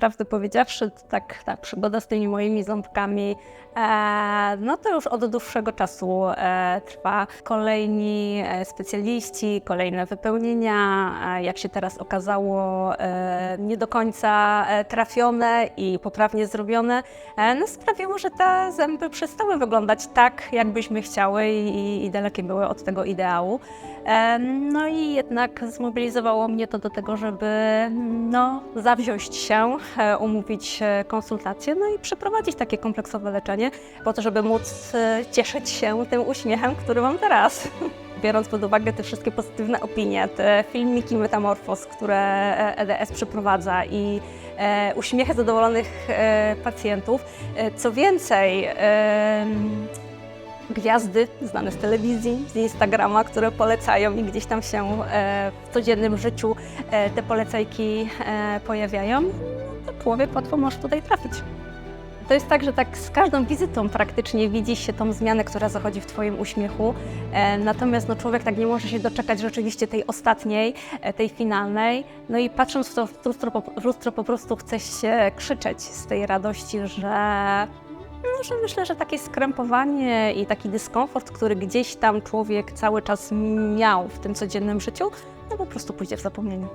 prawdę powiedziawszy, tak ta przygoda z tymi moimi ząbkami, e, no to już od dłuższego czasu e, trwa. Kolejni e, specjaliści, kolejne wypełnienia, e, jak się teraz okazało, e, nie do końca e, trafione i poprawnie zrobione, e, no sprawiło, że te zęby przestały wyglądać tak, jakbyśmy chciały i, i dalekie były od tego ideału. No i jednak zmobilizowało mnie to do tego, żeby no, zawziąć się, umówić e, konsultację, no i przeprowadzić takie kompleksowe leczenie, po to, żeby móc e, cieszyć się tym uśmiechem, który mam teraz. Biorąc pod uwagę te wszystkie pozytywne opinie, te filmiki Metamorfos, które e, EDS przeprowadza i e, uśmiechy zadowolonych e, pacjentów. E, co więcej, gwiazdy znane z telewizji, z Instagrama, które polecają i gdzieś tam się e, w codziennym życiu e, te polecajki e, pojawiają, to człowiek łatwo może tutaj trafić. To jest tak, że tak z każdą wizytą praktycznie widzi się tą zmianę, która zachodzi w Twoim uśmiechu. E, natomiast no, człowiek tak nie może się doczekać rzeczywiście tej ostatniej, e, tej finalnej. No i patrząc w to w lustro, po, w lustro po prostu chce się krzyczeć z tej radości, że no, że myślę, że takie skrępowanie i taki dyskomfort, który gdzieś tam człowiek cały czas miał w tym codziennym życiu, no po prostu pójdzie w zapomnienie.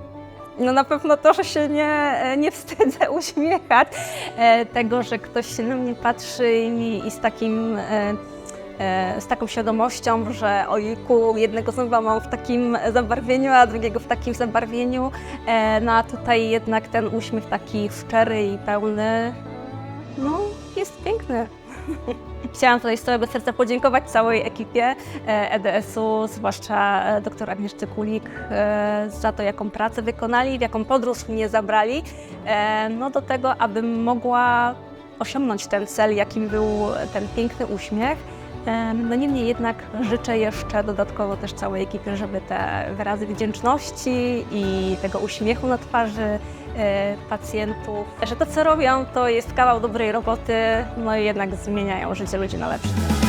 No na pewno to, że się nie, nie wstydzę uśmiechać, e, tego, że ktoś się na mnie patrzy i, i z takim... E, e, z taką świadomością, że ojku, jednego zęba mam w takim zabarwieniu, a drugiego w takim zabarwieniu. E, no a tutaj jednak ten uśmiech taki szczery i pełny, no jest piękny. Chciałam tutaj z całego serca podziękować całej ekipie e, EDS-u, zwłaszcza e, dr Agnieszce Kulik, e, za to, jaką pracę wykonali, w jaką podróż mnie zabrali, e, no do tego, abym mogła osiągnąć ten cel, jakim był ten piękny uśmiech. No niemniej jednak życzę jeszcze dodatkowo też całej ekipie, żeby te wyrazy wdzięczności i tego uśmiechu na twarzy e, pacjentów, że to co robią to jest kawał dobrej roboty, no i jednak zmieniają życie ludzi na lepsze.